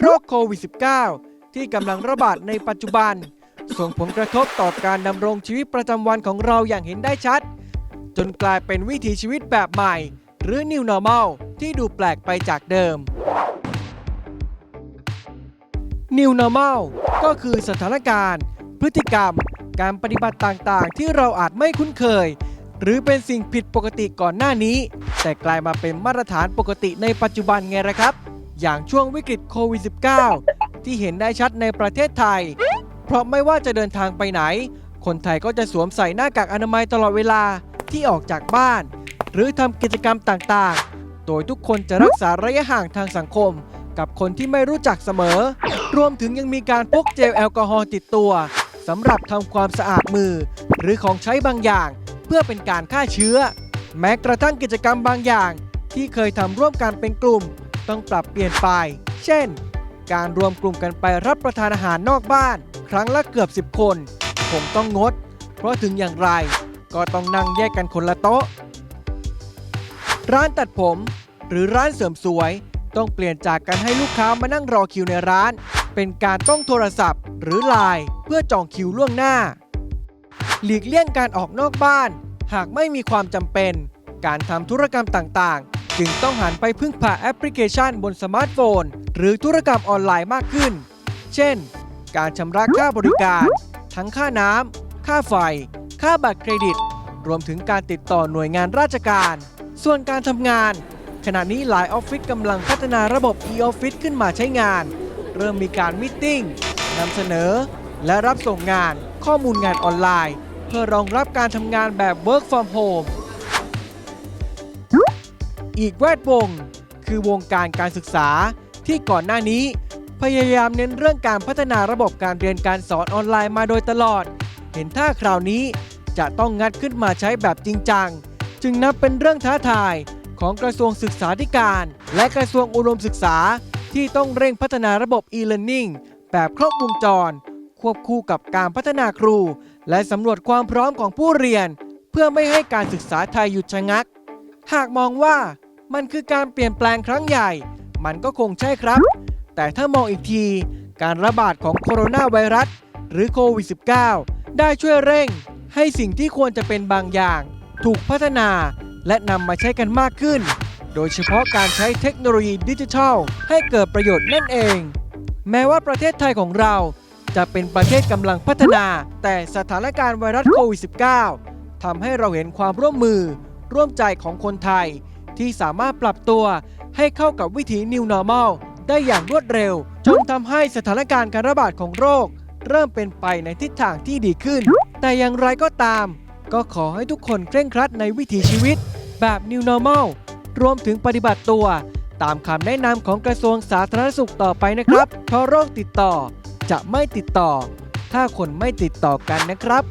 โรคโควิด -19 ที่กำลังระบาดในปัจจุบัน ส่งผลกระทบต่อการดำรงชีวิตประจำวันของเราอย่างเห็นได้ชัด จนกลายเป็นวิถีชีวิตแบบใหม่ หรือ New Normal ที่ดูแปลกไปจากเดิม New Normal ก็คือสถานการณ์ พฤติกรรม การปฏิบัติต่างๆ ที่เราอาจไม่คุ้นเคย หรือเป็นสิ่งผิดปกติก่อนหน้านี้ แต่กลายมาเป็นมาตรฐานปกติในปัจจุบันไงละครับ อย่างช่วงวิกฤตโควิด -19 ที่เห็นได้ชัดในประเทศไทย เพราะไม่ว่าจะเดินทางไปไหน คนไทยก็จะสวมใส่หน้ากากอนามัยตลอดเวลาที่ออกจากบ้าน หรือทำกิจกรรมต่างๆ โดยทุกคนจะรักษาระยะห่างทางสังคม กับคนที่ไม่รู้จักเสมอ รวมถึงยังมีการพกเจลแอลกอฮอล์ติดตัวสำหรับทำความสะอาดมือ หรือของใช้บางอย่าง เพื่อเป็นการฆ่าเชื้อ แม้กระทั่งกิจกรรมบางอย่าง ที่เคยทำร่วมกันเป็นกลุ่ม ต้องปรับเปลี่ยนไป เช่น การรวมกลุ่มกันไปรับประทานอาหารนอกบ้าน ครั้งละเกือบ 10 คนคงต้องงด เพราะถึงอย่างไร ก็ต้องนั่งแยกกันคนละโต๊ะ ร้านตัดผม หรือร้านเสริมสวย ต้องเปลี่ยนจากการให้ลูกค้ามานั่งรอคิวในร้าน เป็นการต้องโทรศัพท์ หรือไลน์เพื่อจองคิวล่วงหน้า หลีกเลี่ยงการออกนอกบ้าน หากไม่มีความจำเป็น การทำธุรกรรมต่างๆ จึงต้องหันไปพึ่งพาแอปพลิเคชันบนสมาร์ทโฟน หรือธุรกรรมออนไลน์มากขึ้น เช่น การชำระค่าบริการ ทั้งค่าน้ำ ค่าไฟ ค่าบัตรเครดิต รวมถึงการติดต่อหน่วยงานราชการ ส่วนการทำงาน ขณะนี้หลายออฟฟิศกำลังพัฒนาระบบ e-office ขึ้นมาใช้งาน เริ่มมีการมิทติ้งนำเสนอ และรับส่งงานข้อมูลงานออนไลน์ เพื่อรองรับการทำงานแบบ work from home อีกแวดวง คือวงการการศึกษาที่ก่อนหน้านี้ พยายามเน้นเรื่องการพัฒนาระบบการเรียนการสอนออนไลน์มาโดยตลอด เห็นท่าคราวนี้จะต้องงัดขึ้นมาใช้แบบจริงจัง จึงนับเป็นเรื่องท้าทายของกระทรวงศึกษาธิการ และกระทรวงอุดมศึกษาที่ต้องเร่งพัฒนาระบบ e-learning แบบครบวงจร ควบคู่กับการพัฒนาครู และสำรวจความพร้อมของผู้เรียน เพื่อไม่ให้การศึกษาไทยหยุดชะงัก หากมองว่า มันคือการเปลี่ยนแปลงครั้งใหญ่ มันก็คงใช่ครับ แต่ถ้ามองอีกที การระบาดของโคโรนาไวรัส หรือโควิด -19 ได้ช่วยเร่ง ให้สิ่งที่ควรจะเป็นบางอย่าง ถูกพัฒนาและนำมาใช้กันมากขึ้น โดยเฉพาะการใช้เทคโนโลยีดิจิทัล ให้เกิดประโยชน์นั่นเอง แม้ว่าประเทศไทยของเราจะเป็นประเทศกำลังพัฒนา แต่สถานการณ์ไวรัสโควิด -19 ทำให้เราเห็นความร่วมมือร่วมใจของคนไทย ที่สามารถปรับตัวให้เข้ากับวิถี New Normal ได้อย่างรวดเร็ว จนทำให้สถานการณ์การระบาดของโรค เริ่มเป็นไปในทิศทางที่ดีขึ้น แต่อย่างไรก็ตาม ก็ขอให้ทุกคนเคร่งครัดในวิถีชีวิต แบบ New Normal รวมถึงปฏิบัติตัว ตามคำแนะนำของกระทรวงสาธารณสุขต่อไปนะครับเพราะโรคติดต่อจะไม่ติดต่อ ถ้าคนไม่ติดต่อกันนะครับ